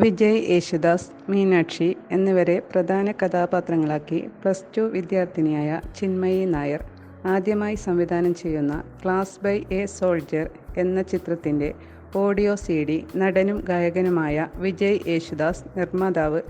വിജയ് യേശുദാസ് മീനാക്ഷി എന്നിവരെ പ്രധാന കഥാപാത്രങ്ങളാക്കി പ്ലസ് ടു വിദ്യാർത്ഥിനിയായ ചിന്മയി നായർ. ആദ്യമായി സംവിധാനം ചെയ്യുന്ന ക്ലാസ് ബൈ എ സോൾജർ എന്ന ചിത്രത്തിന്റെ ഓഡിയോ സി ഡി നടനും ഗായകനുമായ വിജയ് യേശുദാസ് നിർമ്മാതാവ്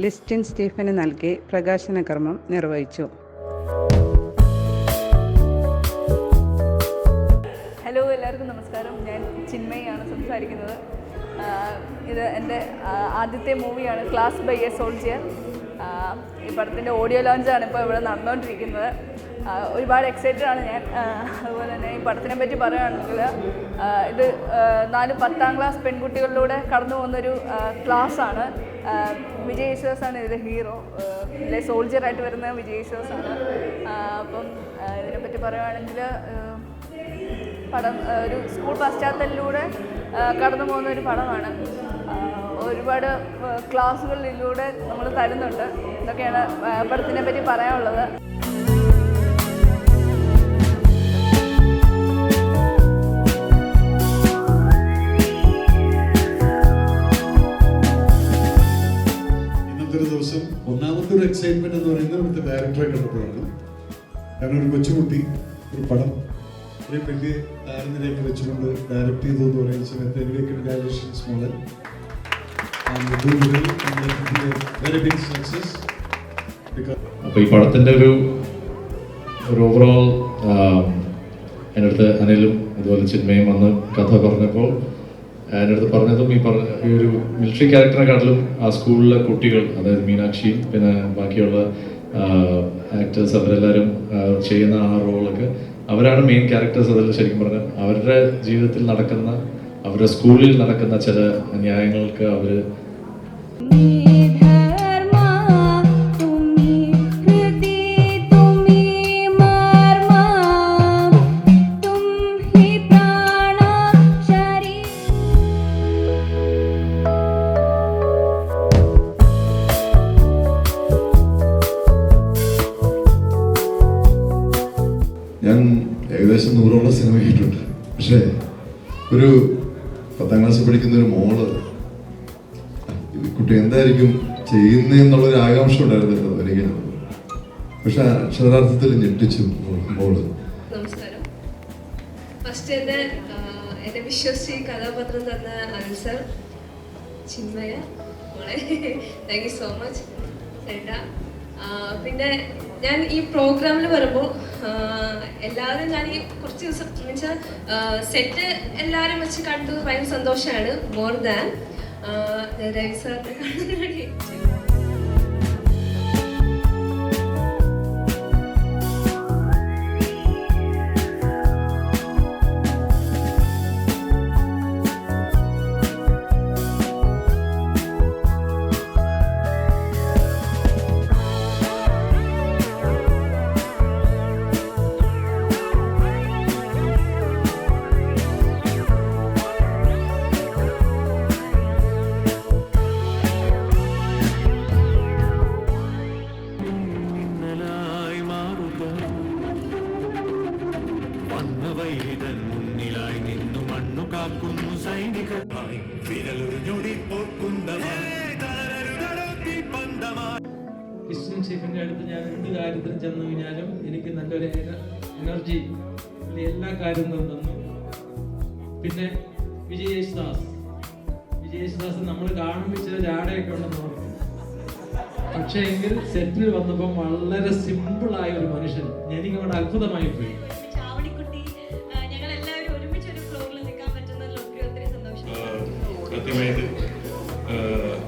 ലിസ്റ്റിൻ സ്റ്റീഫന് നൽകി പ്രകാശന കർമ്മം നിർവഹിച്ചു. ഹലോ എല്ലാവർക്കും നമസ്കാരം. ഞാൻ ചിന്മയാണ് സംസാരിക്കുന്നത്. ഇത് എന്റെ ആദ്യത്തെ മൂവിയാണ് ക്ലാസ് ബൈ എ സോൾജിയർ ഈ പടത്തിന്റെ ഓഡിയോ ലോഞ്ചാണ് ഇപ്പോൾ ഇവിടെ നടന്നുകൊണ്ടിരിക്കുന്നത്. ഒരുപാട് എക്സൈറ്റഡ് ആണ് ഞാൻ. അതുപോലെ തന്നെ ഈ പടത്തിനെ പറ്റി പറയുകയാണെങ്കിൽ ഇത് നാല് പത്താം ക്ലാസ് പെൺകുട്ടികളിലൂടെ കടന്നു പോകുന്നൊരു ക്ലാസ്സാണ് വിജയ് യേശുദാസാണ് ഇതിലെ ഹീറോ ഇതിലെ സോൾജിയറായിട്ട് വരുന്ന വിജയ് യേശുദാസാണ് അപ്പം ഇതിനെപ്പറ്റി പറയുകയാണെങ്കിൽ പടം ഒരു സ്കൂൾ പശ്ചാത്തലത്തിലൂടെ കടന്നു പോകുന്ന ഒരു പടമാണ്. ഒരുപാട് ക്ലാസ്സുകളിലൂടെ നമ്മൾ തരുന്നുണ്ട്. ഇതൊക്കെയാണ് പടത്തിനെ പറ്റി പറയാനുള്ളത്. ഒരു ദിവസം ഒന്നാമത്തെ ഒരു എക്സൈറ്റ്മെന്റ് എന്ന് പറയുന്നത് ഇവിടുത്തെ ഡയറക്ടറെ കണ്ടപ്പോഴാണ്. കാരണം ഒരു കൊച്ചുകുട്ടി ഒരു പടം വലിയ താരനിരയൊക്കെ വെച്ചുകൊണ്ട് ഡയറക്റ്റ് ചെയ്തു എന്ന് പറയുന്ന സമയത്ത് എനിവേ കൺഗ്രാജുലേഷൻസ് മോളെ. വെരി ബിഗ് സക്സസ് അപ്പോൾ ഈ പടത്തിന്റെ ഒരു ഒരു ഓവറോൾ എന്റെ അടുത്ത് അനിലും അതുപോലെ ചിന്മയും വന്ന് കഥ പറഞ്ഞപ്പോൾ എന്റെ അടുത്ത് പറഞ്ഞതും ഈ പറഞ്ഞ ഈ ഒരു മിലിറ്ററി ക്യാരക്ടറിനെക്കാട്ടിലും ആ സ്കൂളിലെ കുട്ടികൾ അതായത് മീനാക്ഷിയും പിന്നെ ബാക്കിയുള്ള ആക്ടേഴ്സ് അവരെല്ലാവരും ചെയ്യുന്ന ആ റോളൊക്കെ അവരാണ് മെയിൻ ക്യാരക്ടേഴ്സ് അതിൽ ശരിക്കും പറഞ്ഞാൽ. അവരുടെ ജീവിതത്തിൽ നടക്കുന്ന അവരുടെ സ്കൂളിൽ നടക്കുന്ന ചില ന്യായങ്ങൾക്ക് അവർ ഏകദേശം നൂറോളം സിനിമ കേട്ടിട്ടുണ്ട്. പക്ഷേ ഒരു പത്താം ക്ലാസ്സിൽ പഠിക്കുന്ന ഒരു മോൾ കുട്ടി എന്തായിരിക്കും ചെയ്യുന്നതെന്നുള്ളൊരു ആകാംക്ഷ ഉണ്ടായിരുന്നല്ലോ എനിക്ക് പക്ഷെ അക്ഷരാർത്ഥത്തിൽ ഞെട്ടിച്ചു മോൾ. നമസ്കാരം. ഫസ്റ്റ് എന്നെ എന്നെ വിശ്വസിച്ച് ഈ കഥാപാത്രം തന്ന അനിൽ സർ ചിന്മയ മോളെ. താങ്ക് യു സോ മച്ച് ചേട്ടാ പിന്നെ ഞാൻ ഈ പ്രോഗ്രാമിൽ വരുമ്പോൾ എല്ലാവരും ഞാൻ ഈ കുറച്ച് ദിവസം സെറ്റ് എല്ലാവരും വെച്ച് കണ്ടു ഭയങ്കര സന്തോഷമാണ് മോർ ദാൻ രവി സാറിനെ കാക്കുന്നു സൈനികമായി വിരലൊരു ഞൊടി പോക്കുന്നമായി പന്തമായി ക്രിസ്ത്യൻ ഷെഫിന്റെ അടുത്ത് ഞാൻ എന്ത് കാര്യത്തിൽ ചെന്ന് കഴിഞ്ഞാലും എനിക്ക് നല്ലൊരു എന- എനർജി എല്ലാ കാര്യങ്ങളും തന്നു. പിന്നെ വിജയേഷ് ദാസ് വിജയേഷ് ദാസ് നമ്മൾ കാണുമ്പോൾ ചില ഉണ്ടെന്ന് പറഞ്ഞു. പക്ഷേ എങ്കിൽ സെറ്റിൽ വന്നപ്പോൾ വളരെ സിമ്പിളായ ഒരു മനുഷ്യൻ. എനിക്കവിടെ അത്ഭുതമായി പോയി. കൃത്യമായിട്ട്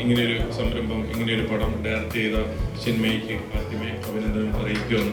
ഇങ്ങനെയൊരു സംരംഭം ഇങ്ങനെയൊരു പടം ഡയറക്റ്റ് ചെയ്ത സിനിമയ്ക്ക് ആദ്യമേ അഭിനന്ദനം അറിയിക്കുകയാണ്